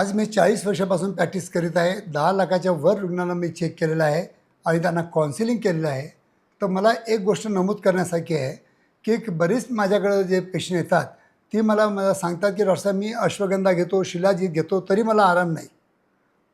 आज मी चाळीस वर्षापासून प्रॅक्टिस करीत आहे. दहा लाखाच्या वर रुग्णांना मी चेक केलेलं आहे आणि त्यांना काउन्सिलिंग केलेलं आहे. तर मला एक गोष्ट नमूद करण्यासारखी आहे की एक बरेच माझ्याकडे जे पेशंट येतात ती मला मला सांगतात की डॉक्टर साहेब मी अश्वगंधा घेतो शिलाजीत घेतो तरी मला आराम नाही.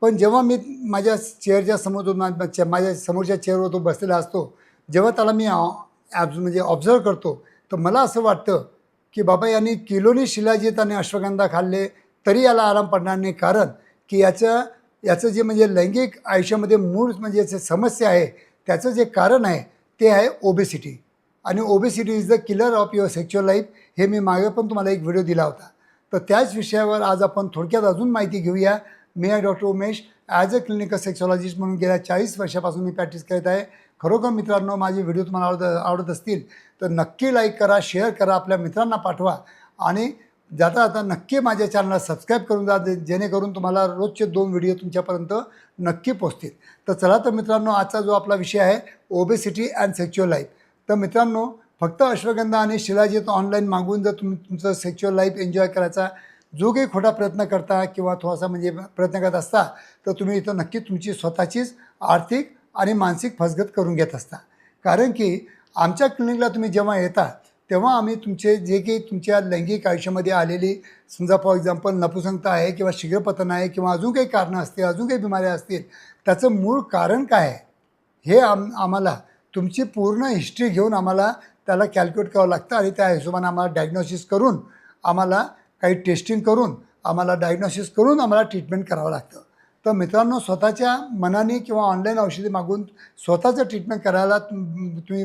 पण जेव्हा मी माझ्या चेअरच्या समोर जो च्या- माझ्या समोरच्या चेअरवर तो बसलेला असतो जेव्हा त्याला मी ॲब्ज म्हणजे ऑब्झर्व करतो तर मला असं वाटतं की बाबा यांनी किलोनी शिलाजीत आणि अश्वगंधा खाल्ले तरी याला आराम पडणार नाही. कारण की याचं याचं जे म्हणजे लैंगिक आयुष्यामध्ये मूळ म्हणजे जे समस्या आहे त्याचं जे कारण आहे ते आहे ओबेसिटी आणि obesity is the killer of your sexual life हे मी मागे पण तुम्हाला एक व्हिडिओ दिला होता. तर त्याच विषयावर आज आपण थोडक्यात अजून माहिती घेऊया. मी आहे doctor Umesh as a clinical sexologist म्हणून गेल्या चाळीस वर्षापासून मी प्रॅक्टिस करत आहे. खरोखर मित्रांनो माझे व्हिडिओ तुम्हाला आवडत आवडत असतील तर नक्की लाईक करा शेअर करा आपल्या मित्रांना पाठवा. आणि जाता जाता नक्की माझ्या चॅनलला सबस्क्राईब करून जा जेणेकरून तुम्हाला रोजचे दोन व्हिडिओ तुमच्यापर्यंत नक्की पोचतील तर चला तर मित्रांनो आजचा जो आपला विषय आहे ओबेसिटी अँड सेक्च्युअल लाईफ तर मित्रांनो फक्त अश्वगंधा आणि शिलाजीत ऑनलाईन मागवून जर तुम्ही तुमचं सेक्च्युअल लाईफ एन्जॉय करायचा जो काही खोटा प्रयत्न करता किंवा थोडासा म्हणजे प्रयत्न करत असता तर तुम्ही इथं नक्की तुमची स्वतःचीच आर्थिक आणि मानसिक फसगत करून घेत असता. कारण की आमच्या क्लिनिकला तुम्ही जेव्हा येता तेव्हा आम्ही तुमचे जे काही तुमच्या लैंगिक आयुष्यामध्ये आलेली समजा फॉर एक्झाम्पल नपुसंगता आहे किंवा शीघ्रपतन आहे किंवा अजून काही कारणं असतील अजून काही बिमाऱ्या असतील त्याचं मूळ कारण काय आहे? हे आम आम्हाला तुमची पूर्ण हिस्ट्री घेऊन आम्हाला त्याला कॅल्क्युलेट करावं लागतं आणि त्या हिशोबाने आम्हाला डायग्नॉसिस करून आम्हाला काही टेस्टिंग करून आम्हाला डायग्नॉसिस करून आम्हाला ट्रीटमेंट करावं लागतं. तर मित्रांनो स्वतःच्या मनाने किंवा ऑनलाईन औषधी मागून स्वतःचं ट्रीटमेंट करायला तुम्ही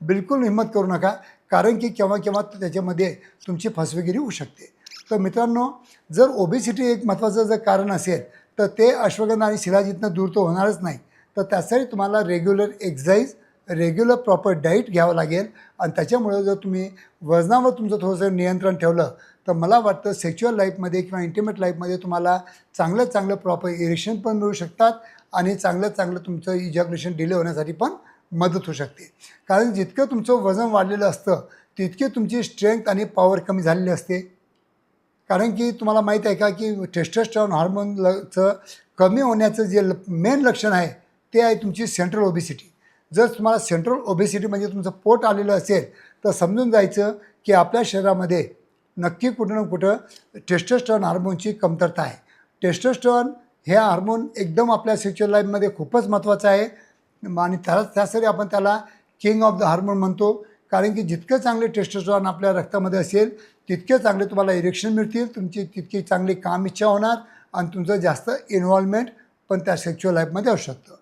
बिलकुल हिंमत करू नका. कारण की केव्हा केव्हा त्याच्यामध्ये तुमची फसवेगिरी होऊ शकते. तर मित्रांनो जर ओबेसिटी एक महत्त्वाचं जर कारण असेल तर ते अश्वगंधा आणि शिलाजितनं दूर तर होणारच नाही. तर त्यासाठी तुम्हाला regular exercise regular proper diet घ्यावं लागेल. आणि त्याच्यामुळे जर तुम्ही वजनावर तुमचं थोडंसं नियंत्रण ठेवलं तर मला वाटतं सेक्च्युअल लाईफमध्ये किंवा इंटिमेट लाईफमध्ये तुम्हाला चांगलं चांगलं प्रॉपर इरेक्शन पण मिळू शकतात. आणि चांगलं चांगलं तुमचं इजॅक्युलेशन डिले होण्यासाठी पण मदत होऊ शकते. कारण जितकं तुमचं वजन वाढलेलं असतं तितकी तुमची स्ट्रेंथ आणि पॉवर कमी झालेली असते. कारण की तुम्हाला माहीत आहे का की टेस्टोस्टेरॉन हार्मोनचं कमी होण्याचं जे मेन लक्षण आहे ते आहे तुमची सेंट्रल ओबेसिटी जर तुम्हाला सेंट्रल ओबेसिटी म्हणजे तुमचं पोट आलेलं असेल तर समजून जायचं की आपल्या शरीरामध्ये नक्की कुठं ना कुठं टेस्टोस्टेरॉन हार्मोनची कमतरता आहे. टेस्टोस्टेरॉन हे हार्मोन एकदम आपल्या सेक्च्युअल लाईफमध्ये खूपच महत्त्वाचं आहे. आणि त्याला त्यासाठी आपण त्याला किंग ऑफ द हार्मोन म्हणतो. कारण की जितकं चांगले टेस्टोस्टेरॉन आपल्या रक्तामध्ये असेल तितके चांगले तुम्हाला इरेक्शन मिळतील तुमची तितकी चांगली काम इच्छा होणार आणि तुमचं जास्त इन्व्हॉल्वमेंट पण त्या सेक्च्युअल लाईफमध्ये असू शकतं.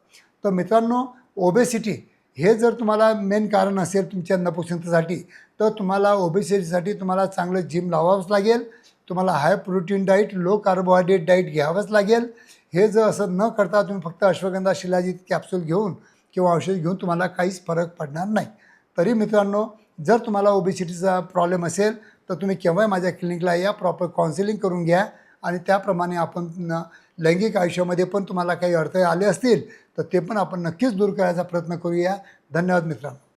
तर मित्रांनो ओबेसिटी हे जर तुम्हाला मेन कारण असेल तुमच्या नपुसंकतेसाठी तर तुम्हाला ओबेसिटीसाठी तुम्हाला चांगलं जिम लावावंच लागेल. तुम्हाला high protein diet low carbohydrate diet घ्यावंच लागेल. हे जर असं न करता तुम्ही फक्त अश्वगंधा शिलाजीत कॅप्सूल घेऊन किंवा औषध घेऊन तुम्हाला काहीच फरक पडणार नाही. तरी मित्रांनो जर तुम्हाला ओबेसिटीचा प्रॉब्लेम असेल तर तुम्ही केव्हाही माझ्या क्लिनिकला या प्रॉपर काउन्सिलिंग करून घ्या आणि त्याप्रमाणे आपण लैंगिक आयुष्यामध्ये पण तुम्हाला काही अडथळे आले असतील तर ते पण आपण नक्कीच दूर करायचा प्रयत्न करूया. धन्यवाद मित्रांनो.